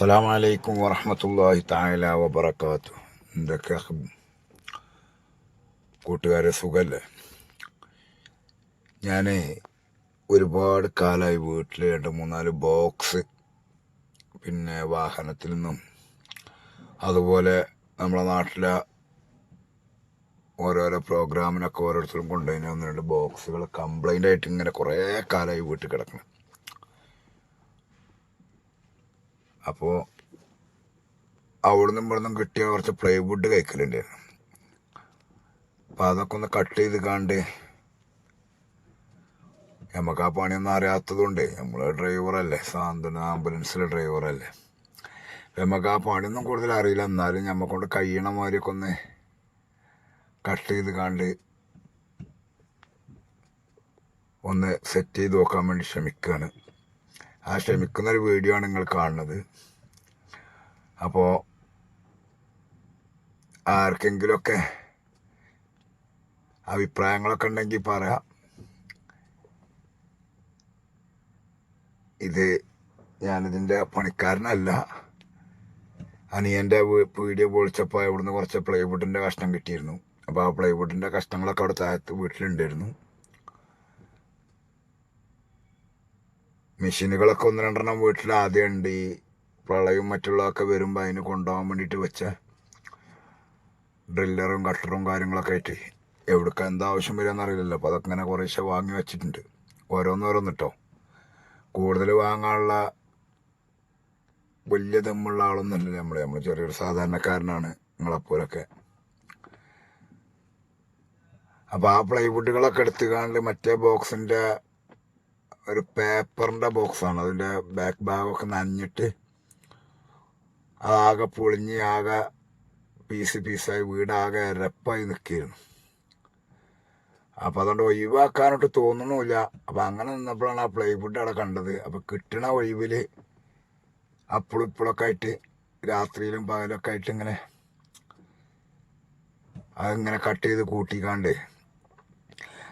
അസ്സാം വലൈക്കും വറഹമത്തല്ലാഹി താല വബർക്കാത്തു എന്തൊക്കെ കൂട്ടുകാരെ സുഖല്ലേ? ഞാൻ ഒരുപാട് കാലമായി വീട്ടിൽ രണ്ട് മൂന്നാൽ ബോക്സ് പിന്നെ വാഹനത്തിൽ നിന്നും അതുപോലെ നമ്മളെ നാട്ടിലെ ഓരോരോ പ്രോഗ്രാമിനൊക്കെ ഓരോരുത്തരും കൊണ്ടുപോയി ഒന്ന് രണ്ട് ബോക്സുകൾ കംപ്ലൈന്റ് ആയിട്ട് ഇങ്ങനെ കുറേ കാലമായി വീട്ടിൽ കിടക്കണം അപ്പോൾ അവിടുന്ന് ഇവിടുന്നും കിട്ടിയ കുറച്ച് പ്ലൈവുഡ് കഴിക്കലുണ്ടായിരുന്നു അപ്പം അതൊക്കെ ഒന്ന് കട്ട് ചെയ്ത് കാണ്ട് നമുക്ക് ആ പണിയൊന്നും അറിയാത്തതുകൊണ്ട് നമ്മൾ ഡ്രൈവറല്ലേ സാന്ത്വന ആംബുലൻസിലെ ഡ്രൈവറല്ലേ നമുക്ക് ആ പണിയൊന്നും കൂടുതൽ അറിയില്ല. എന്നാലും നമ്മക്കൊണ്ട് കഴിയണ മാതിരിയൊക്കെ ഒന്ന് കട്ട് ചെയ്ത് കണ്ട് ഒന്ന് സെറ്റ് ചെയ്ത് നോക്കാൻ വേണ്ടി ശ്രമിക്കുകയാണ് ആ ശ്രമിക്കുന്ന ഒരു വീഡിയോ ആണ് നിങ്ങൾ കാണുന്നത്. അപ്പോൾ ആർക്കെങ്കിലുമൊക്കെ അഭിപ്രായങ്ങളൊക്കെ ഉണ്ടെങ്കിൽ പറയാം. ഇത് ഞാനിതിന്റെ പണിക്കാരനല്ല. അനിയന്റെ വീഡിയോ പൊളിച്ചപ്പോൾ ഇവിടുന്ന് കുറച്ച് പ്ലൈവുഡിന്റെ കഷ്ണം കിട്ടിയിരുന്നു. അപ്പോൾ ആ പ്ലൈവുഡിന്റെ കഷ്ണങ്ങളൊക്കെ അവിടെ താഴത്ത് വീട്ടിലുണ്ടായിരുന്നു. മെഷീനുകളൊക്കെ ഒന്ന് രണ്ടെണ്ണം വീട്ടിൽ ആദ്യം ഉണ്ട് ഈ പ്രളയം മറ്റുള്ളതൊക്കെ വരുമ്പോൾ അതിന് കൊണ്ടുപോകാൻ വേണ്ടിയിട്ട് വെച്ച ഡ്രില്ലറും കട്ടറും കാര്യങ്ങളൊക്കെ ആയിട്ട് എവിടേക്ക് എന്താ ആവശ്യം വരുമെന്ന് അറിയില്ലല്ലോ. അപ്പോൾ അതൊക്കെ ഇങ്ങനെ കുറേശ്ശെ വാങ്ങി വെച്ചിട്ടുണ്ട്. ഓരോന്നോരോന്ന് കേട്ടോ കൂടുതൽ വാങ്ങാനുള്ള വലിയ ദമ്മുള്ള ആളൊന്നുമല്ല നമ്മൾ നമ്മൾ ചെറിയൊരു സാധാരണക്കാരനാണ്. നിങ്ങളെപ്പോലൊക്കെ. അപ്പോൾ ആ പ്ലൈവുഡുകളൊക്കെ എടുത്തുകാണ്ട് മറ്റേ ബോക്സിന്റെ ഒരു പേപ്പറിന്റെ ബോക്സാണ്. അതിന്റെ ബാക്ക് ഭാഗമൊക്കെ നനഞ്ഞിട്ട് ആകെ പൊളിഞ്ഞ് ആകെ പീസ് പീസായി വീടാകെ ഇരപ്പായി നിൽക്കുകയായിരുന്നു അപ്പോൾ അതുകൊണ്ട് ഒഴിവാക്കാനായിട്ട് തോന്നണമില്ല അപ്പോൾ അങ്ങനെ നിന്നപ്പോഴാണ് ആ പ്ലൈവുഡ് അവിടെ കണ്ടത്. അപ്പോൾ കിട്ടണ ഒഴിവിൽ അപ്പോഴും ഇപ്പോഴൊക്കെ ആയിട്ട് രാത്രിയിലും പകലൊക്കെ ആയിട്ട് ഇങ്ങനെ അതിങ്ങനെ കട്ട് ചെയ്ത് കൂട്ടിക്കാണ്ട്.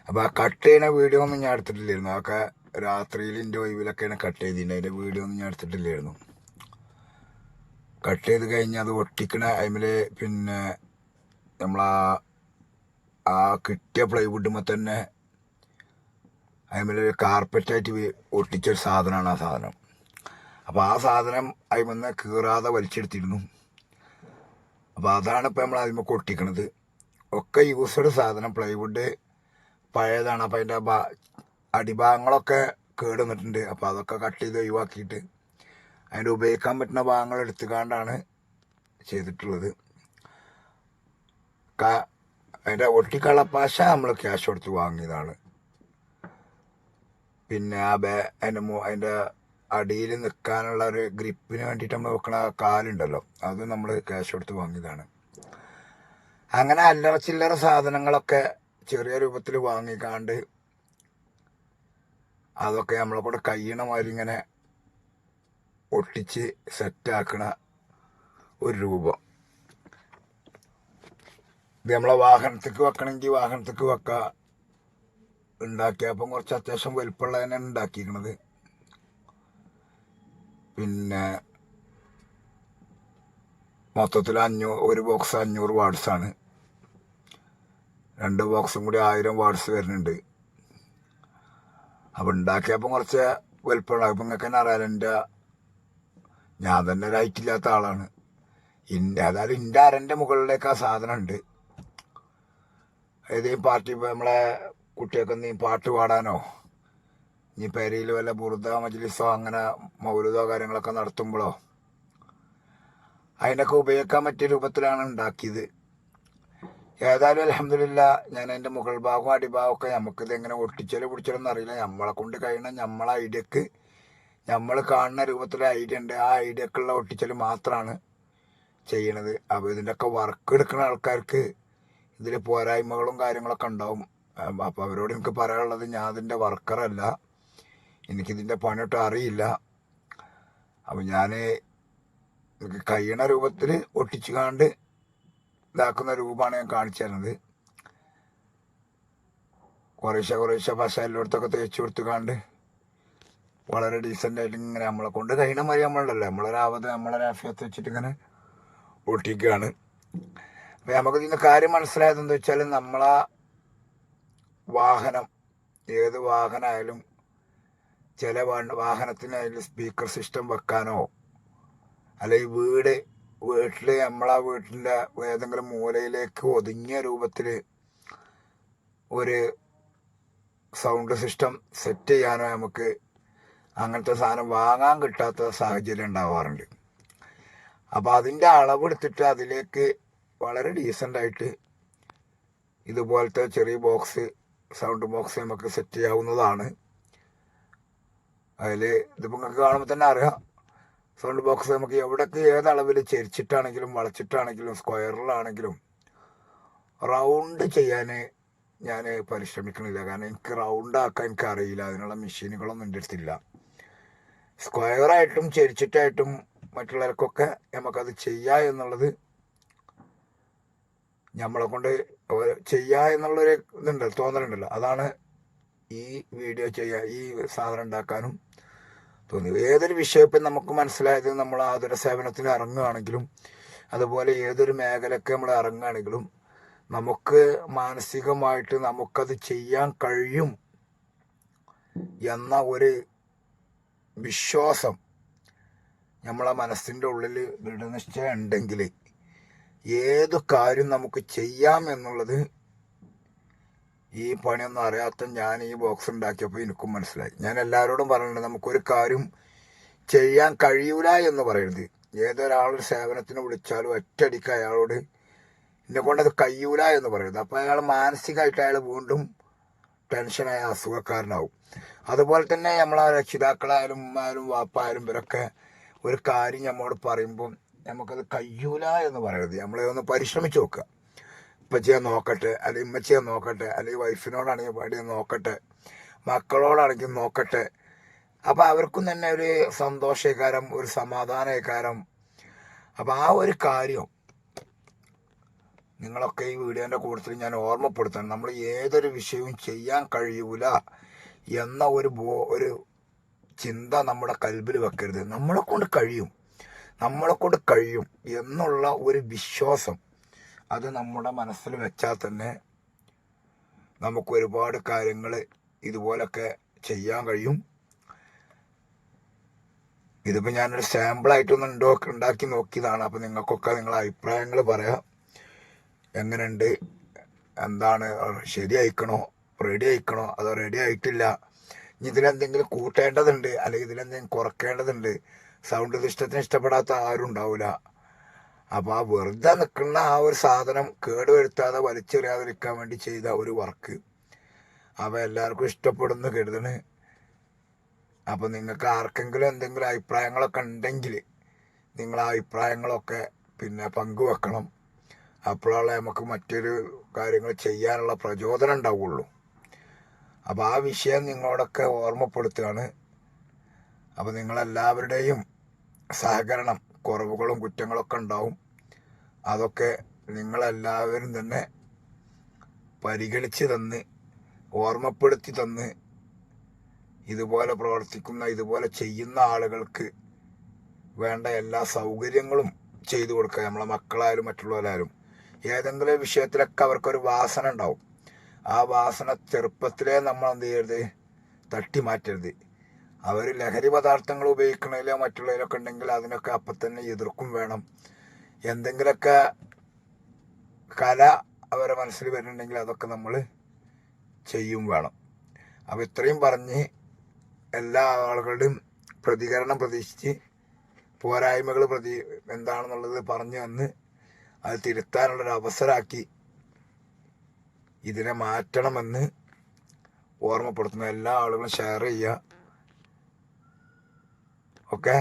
അപ്പോൾ ആ കട്ട് ചെയ്യണ വീഡിയോ ഒന്നും ഞാൻ എടുത്തിട്ടില്ലായിരുന്നു. അതൊക്കെ രാത്രിയിൽ എന്റെ ഒഴിവിലൊക്കെയാണ് കട്ട് ചെയ്തിട്ടുണ്ട് അതിന്റെ വീഡിയോ ഒന്നും ഞാൻ എടുത്തിട്ടില്ലായിരുന്നു. കട്ട് ചെയ്ത് കഴിഞ്ഞ് അത് ഒട്ടിക്കണ അതിൽ പിന്നെ നമ്മളാ ആ കിട്ടിയ പ്ലൈവുഡുമ്പോൾ തന്നെ അതിൽ കാർപ്പറ്റായിട്ട് ഒട്ടിച്ചൊരു സാധനമാണ് ആ സാധനം. അപ്പോൾ ആ സാധനം അതിമെന്ന് കീറാതെ വലിച്ചെടുത്തിരുന്നു. അപ്പോൾ അതാണ് ഇപ്പോൾ നമ്മൾ അതിമൊക്കെ ഒട്ടിക്കണത്. ഒക്കെ യൂസ്ഡ് സാധനം പ്ലൈവുഡ് പഴയതാണ്. അപ്പോൾ അതിന്റെ അടിഭാഗങ്ങളൊക്കെ കേട് വന്നിട്ടുണ്ട് അപ്പോൾ അതൊക്കെ കട്ട് ചെയ്ത് ഒഴിവാക്കിയിട്ട് അതിന്റെ ഉപയോഗിക്കാൻ പറ്റുന്ന ഭാഗങ്ങൾ എടുത്തുകൊണ്ടാണ് ചെയ്തിട്ടുള്ളത്. അതിന്റെ ഒട്ടിക്കളപ്പാശ നമ്മൾ ക്യാഷ് കൊടുത്ത് വാങ്ങിയതാണ്. പിന്നെ ആ ബേ അതിന്റെ അതിന്റെ അടിയിൽ നിൽക്കാനുള്ള ഒരു ഗ്രിപ്പിന് വേണ്ടിയിട്ട് നമ്മൾ വെക്കണ കാലുണ്ടല്ലോ അത് നമ്മൾ ക്യാഷ് കൊടുത്ത് വാങ്ങിയതാണ്. അങ്ങനെ അല്ലറ ചില്ലറ സാധനങ്ങളൊക്കെ ചെറിയ രൂപത്തിൽ വാങ്ങിക്കാണ്ട് അതൊക്കെ നമ്മളെ കൂടെ കഴിയണ മാതിരി ഇങ്ങനെ ഒട്ടിച്ച് സെറ്റാക്കണ ഒരു രൂപം. ഇത് നമ്മളെ വാഹനത്തേക്ക് വെക്കണമെങ്കിൽ വാഹനത്തേക്ക് വെക്കുക ഉണ്ടാക്കിയപ്പം കുറച്ച് അത്യാവശ്യം വലുപ്പമുള്ള തന്നെ ഉണ്ടാക്കിയിരിക്കണത് പിന്നെ മൊത്തത്തിൽ അഞ്ഞൂ ഒരു ബോക്സ് അഞ്ഞൂറ് വാട്സാണ് രണ്ട് ബോക്സും കൂടി ആയിരം വാട്സ് വരുന്നുണ്ട്. അപ്പം ഉണ്ടാക്കിയപ്പം കുറച്ച് വലുപ്പമുണ്ടാകും അപ്പം നിങ്ങൾക്ക് തന്നെ അറിയാലോ എന്റെ ഞാൻ തന്നെ ഒരായിട്ടില്ലാത്ത ആളാണ്. ഇന്റെ അതായത് എന്റെ അരന്റെ മുകളിലേക്ക് ആ സാധനം ഉണ്ട്. ഏതെങ്കിലും പാർട്ടി ഇപ്പോൾ നമ്മളെ കുട്ടിയൊക്കെ നീ പാട്ട് പാടാനോ ഇനി പെരയിൽ വല്ല ബുറുദ മജ്ലിസോ അങ്ങനെ മൗലുദോ കാര്യങ്ങളൊക്കെ നടത്തുമ്പോഴോ അതിനൊക്കെ ഉപയോഗിക്കാൻ പറ്റിയ രൂപത്തിലാണ് ഉണ്ടാക്കിയത്. ഏതായാലും അലഹമില്ല ഞാൻ അതിന്റെ മുകൾ ഭാഗവും അടിഭാഗമൊക്കെ നമുക്കിത് എങ്ങനെ ഒട്ടിച്ചാലും പിടിച്ചാലൊന്നും അറിയില്ല. നമ്മളെ കൊണ്ട് കഴിയണ നമ്മളെ ഐഡിയക്ക് നമ്മൾ കാണുന്ന രൂപത്തിലെ ഐഡിയ ഉണ്ട്. ആ ഐഡിയക്കുള്ള ഒട്ടിച്ചൽ മാത്രമാണ് ചെയ്യണത്. അപ്പോൾ ഇതിന്റെയൊക്കെ വർക്ക് എടുക്കുന്ന ആൾക്കാർക്ക് ഇതിൽ പോരായ്മകളും കാര്യങ്ങളൊക്കെ ഉണ്ടാവും. അപ്പോൾ അവരോട് എനിക്ക് പറയാനുള്ളത് ഞാൻ അതിന്റെ വർക്കറല്ല എനിക്കിതിന്റെ പണിയൊട്ടും അറിയില്ല. അപ്പോൾ ഞാൻ എനിക്ക് കഴിയണ രൂപത്തിൽ ഒട്ടിച്ചു കാണ്ട് ഇതാക്കുന്ന രൂപമാണ് ഞാൻ കാണിച്ചു തരുന്നത്. കുറേശ്ശെ കുറേശ്ശെ പശ എല്ലായിടത്തൊക്കെ തേച്ച് കൊടുത്തുകാണ്ട് വളരെ ഡീസന്റ് ആയിട്ട് ഇങ്ങനെ നമ്മളെ കൊണ്ട് കഴിയണ മതി നമ്മളുണ്ടല്ലോ നമ്മളൊരാവത് നമ്മളെ രാഫിയത്ത് വെച്ചിട്ട് ഇങ്ങനെ ഒട്ടിക്കുകയാണ് അപ്പം നമുക്ക് ഇതിന് കാര്യം മനസ്സിലായത് എന്താ വെച്ചാൽ നമ്മളാ വാഹനം ഏത് വാഹനമായാലും ചില വാഹനത്തിന് അതിൽ സ്പീക്കർ സിസ്റ്റം വെക്കാനോ അല്ലെങ്കിൽ വീട് വീട്ടിൽ നമ്മളാ വീട്ടിന്റെ ഏതെങ്കിലും മൂലയിലേക്ക് ഒതുങ്ങിയ രൂപത്തിൽ ഒരു സൗണ്ട് സിസ്റ്റം സെറ്റ് ചെയ്യാനോ നമുക്ക് അങ്ങനത്തെ സാധനം വാങ്ങാൻ കിട്ടാത്ത സാഹചര്യം ഉണ്ടാവാറുണ്ട്. അപ്പോൾ അതിന്റെ അളവെടുത്തിട്ട് അതിലേക്ക് വളരെ ഡീസന്റായിട്ട് ഇതുപോലത്തെ ചെറിയ ബോക്സ് സൗണ്ട് ബോക്സ് നമുക്ക് സെറ്റ് ചെയ്യാവുന്നതാണ്. അതിൽ ഇതിപ്പോൾ നിങ്ങൾക്ക് കാണുമ്പോൾ തന്നെ അറിയാം. സൗണ്ട് ബോക്സ് നമുക്ക് എവിടേക്ക് ഏത് ചെരിച്ചിട്ടാണെങ്കിലും വളച്ചിട്ടാണെങ്കിലും സ്ക്വയറിലാണെങ്കിലും റൗണ്ട് ചെയ്യാൻ ഞാൻ പരിശ്രമിക്കണില്ല. കാരണം എനിക്ക് റൗണ്ട് ആക്കാൻ എനിക്ക് അറിയില്ല. അതിനുള്ള മെഷീനുകളൊന്നും എന്റെ അടുത്തില്ല. സ്ക്വയറായിട്ടും ചെരിച്ചിട്ടായിട്ടും മറ്റുള്ളവർക്കൊക്കെ നമുക്കത് ചെയ്യുക എന്നുള്ളത് നമ്മളെ കൊണ്ട് ചെയ്യുക എന്നുള്ളൊരു ഇതുണ്ട് തോന്നലുണ്ടല്ലോ. അതാണ് ഈ വീഡിയോ ചെയ്യുക ഈ സാധനം ഉണ്ടാക്കാനും തോന്നി. ഏതൊരു വിഷയപ്പം നമുക്ക് മനസ്സിലായത് നമ്മൾ ആതുര സേവനത്തിന് ഇറങ്ങുകയാണെങ്കിലും അതുപോലെ ഏതൊരു മേഖലയ്ക്ക് നമ്മൾ ഇറങ്ങുകയാണെങ്കിലും നമുക്ക് മാനസികമായിട്ട് നമുക്കത് ചെയ്യാൻ കഴിയും എന്ന ഒരു വിശ്വാസം നമ്മളെ മനസ്സിന്റെ ഉള്ളിൽ ദൃഢനിശ്ചയം ഉണ്ടെങ്കിൽ ഏത് കാര്യം നമുക്ക് ചെയ്യാം എന്നുള്ളത് ഈ പണിയൊന്നും അറിയാത്ത ഞാൻ ഈ ബോക്സ് ഉണ്ടാക്കിയപ്പോൾ എനിക്കും മനസ്സിലായി. ഞാൻ എല്ലാവരോടും പറഞ്ഞിട്ടുണ്ട് നമുക്കൊരു കാര്യം ചെയ്യാൻ കഴിയൂല എന്ന് പറയരുത്. ഏതൊരാളൊരു സേവനത്തിന് വിളിച്ചാലും ഒറ്റടിക്ക് അയാളോട് എന്നെ കൊണ്ടത് കഴിയൂല എന്ന് പറയരുത്. അപ്പോൾ അയാൾ മാനസികമായിട്ട് അയാൾ വീണ്ടും ടെൻഷനായ അസുഖക്കാരനാവും. അതുപോലെ തന്നെ നമ്മളെ രക്ഷിതാക്കളായാലും ഉമ്മാരും വാപ്പായാലും ഇവരൊക്കെ ഒരു കാര്യം നമ്മോട് പറയുമ്പം നമുക്കത് കഴിയൂല എന്ന് പറയരുത്. നമ്മളെ ഒന്ന് പരിശ്രമിച്ച് നോക്കുക. ഇപ്പച്ചിയെ നോക്കട്ടെ അല്ലെങ്കിൽ ഉമ്മച്ചയെ നോക്കട്ടെ അല്ലെങ്കിൽ വൈഫിനോടാണെങ്കിൽ പാടി നോക്കട്ടെ മക്കളോടാണെങ്കിൽ നോക്കട്ടെ. അപ്പോൾ അവർക്കും തന്നെ ഒരു സന്തോഷകാരം ഒരു സമാധാനകാരം അപ്പം ആ ഒരു കാര്യം നിങ്ങളൊക്കെ ഈ വീഡിയോന്റെ കൂട്ടത്തിൽ ഞാൻ ഓർമ്മപ്പെടുത്തണം. നമ്മൾ ഏതൊരു വിഷയവും ചെയ്യാൻ കഴിയൂല എന്ന ഒരു ബോ ഒരു ചിന്ത നമ്മുടെ കൽബിൽ വെക്കരുത്. നമ്മളെ കൊണ്ട് കഴിയും നമ്മളെ കൊണ്ട് കഴിയും എന്നുള്ള ഒരു വിശ്വാസം അത് നമ്മുടെ മനസ്സിൽ വെച്ചാൽ തന്നെ നമുക്ക് ഒരുപാട് കാര്യങ്ങൾ ഇതുപോലൊക്കെ ചെയ്യാൻ കഴിയും. ഇതിപ്പോൾ ഞാനൊരു സാമ്പിളായിട്ടൊന്ന് ഉണ്ടോ ഉണ്ടാക്കി നോക്കിയതാണ്. അപ്പോൾ നിങ്ങൾക്കൊക്കെ നിങ്ങളെ അഭിപ്രായങ്ങൾ പറയാം. എങ്ങനെയുണ്ട്? എന്താണ്? ശരിയായിക്കണോ റെഡി ആയിക്കണോ? അതോ റെഡി ആയിട്ടില്ല? ഇതിലെന്തെങ്കിലും കൂട്ടേണ്ടതുണ്ട്? അല്ലെങ്കിൽ ഇതിലെന്തെങ്കിലും കുറക്കേണ്ടതുണ്ട്? സൗണ്ട് ഇഷ്ടത്തിന് ഇഷ്ടപ്പെടാത്ത ആരും ഉണ്ടാവില്ല അപ്പോൾ ആ വെറുതെ നിൽക്കുന്ന ആ ഒരു സാധനം കേടുവരുത്താതെ വലിച്ചെറിയാതിരിക്കാൻ വേണ്ടി ചെയ്ത ഒരു വർക്ക്. അപ്പോൾ എല്ലാവർക്കും ഇഷ്ടപ്പെടുന്നു കരുതണ്. അപ്പോൾ നിങ്ങൾക്ക് ആർക്കെങ്കിലും എന്തെങ്കിലും അഭിപ്രായങ്ങളൊക്കെ ഉണ്ടെങ്കിൽ നിങ്ങൾ ആ അഭിപ്രായങ്ങളൊക്കെ പിന്നെ പങ്കുവെക്കണം. അപ്പോഴാണ് നമുക്ക് മറ്റൊരു കാര്യങ്ങൾ ചെയ്യാനുള്ള പ്രചോദനം ഉണ്ടാവുള്ളൂ. അപ്പോൾ ആ വിഷയം നിങ്ങളോടൊക്കെ ഓർമ്മപ്പെടുത്തുകയാണ്. അപ്പോൾ നിങ്ങളെല്ലാവരുടെയും സഹകരണം കുറവുകളും കുറ്റങ്ങളൊക്കെ ഉണ്ടാവും. അതൊക്കെ നിങ്ങളെല്ലാവരും തന്നെ പരിഗണിച്ച് തന്ന് ഓർമ്മപ്പെടുത്തി തന്ന് ഇതുപോലെ പ്രവർത്തിക്കുന്ന ഇതുപോലെ ചെയ്യുന്ന ആളുകൾക്ക് വേണ്ട എല്ലാ സൗകര്യങ്ങളും ചെയ്തു കൊടുക്കുക. നമ്മളെ മക്കളായാലും മറ്റുള്ളവരായാലും. ഏതെങ്കിലും വിഷയത്തിലൊക്കെ അവർക്കൊരു വാസന ഉണ്ടാവും. ആ വാസന ചെറുപ്പത്തിലേ നമ്മൾ എന്ത് ചെയ്യരുത്? തട്ടി മാറ്റരുത് അവർ ലഹരി പദാർത്ഥങ്ങൾ ഉപയോഗിക്കണതിലോ മറ്റുള്ളതിലൊക്കെ ഉണ്ടെങ്കിൽ അതിനൊക്കെ അപ്പം തന്നെ എതിർക്കും വേണം. എന്തെങ്കിലുമൊക്കെ കല അവരെ മനസ്സിൽ വരുന്നുണ്ടെങ്കിൽ അതൊക്കെ നമ്മൾ ചെയ്യും വേണം. അപ്പോൾ ഇത്രയും പറഞ്ഞ് എല്ലാ ആളുകളുടെയും പ്രതികരണം പ്രതീക്ഷിച്ച് പോരായ്മകൾ പ്രതി എന്താണെന്നുള്ളത് പറഞ്ഞു വന്ന് അത് തിരുത്താനുള്ളൊരു അവസരമാക്കി ഇതിനെ മാറ്റണമെന്ന് ഓർമ്മപ്പെടുത്തുന്ന എല്ലാ ആളുകളും ഷെയർ ചെയ്യുക. ഓക്കെ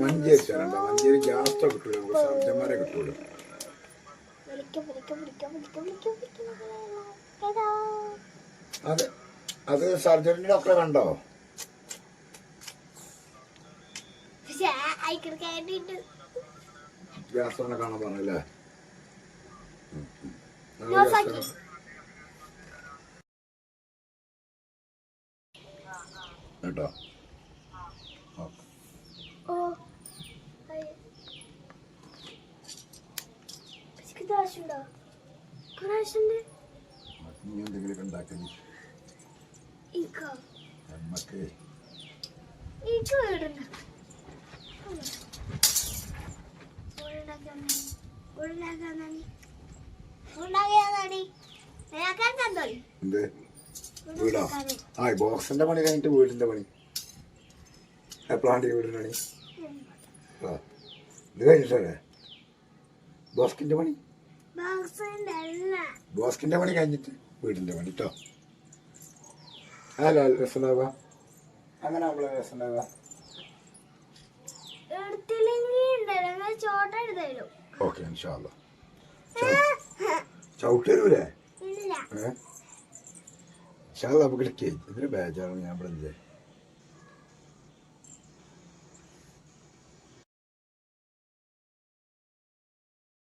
മഞ്ചേരി സ്ഥലമുണ്ടോ മഞ്ചേരി ഗ്യാസ് കിട്ടൂല നമുക്ക് സർജന്മാരെ കിട്ടൂല? അത് അത് സർജറിന്റെ ഡോക്ടറെ കണ്ടോ? ഗ്യാസ് കാണാൻ പറഞ്ഞല്ലേ? കേട്ടോ. നീ? എന്തെങ്കിലും ഉണ്ടാക്കി ഉണ്ടാക്കാൻ തന്നോളി. എന്ത്? വീടോ? ആ ബോക്സിന്റെ പണി കഴിഞ്ഞിട്ട് വീടിന്റെ പണി. എപ്പോഴാണ്ട് വീടിന്റെ പണി. ആ ഇത് കഴിഞ്ഞിട്ടല്ലേ ബോസ്കിന്റെ പണി? ബോസ്കിന്റെ പണി കഴിഞ്ഞിട്ട് വീടിന്റെ പണി കേട്ടോ അല്ല രസമുണ്ടാവുക അങ്ങനെ നമ്മൾ രസമുണ്ടാവുക ഓക്കെ ഇൻഷാല്ല ചവിട്ടി Shalom, Greg. Tudo bem, já não lembro dizer.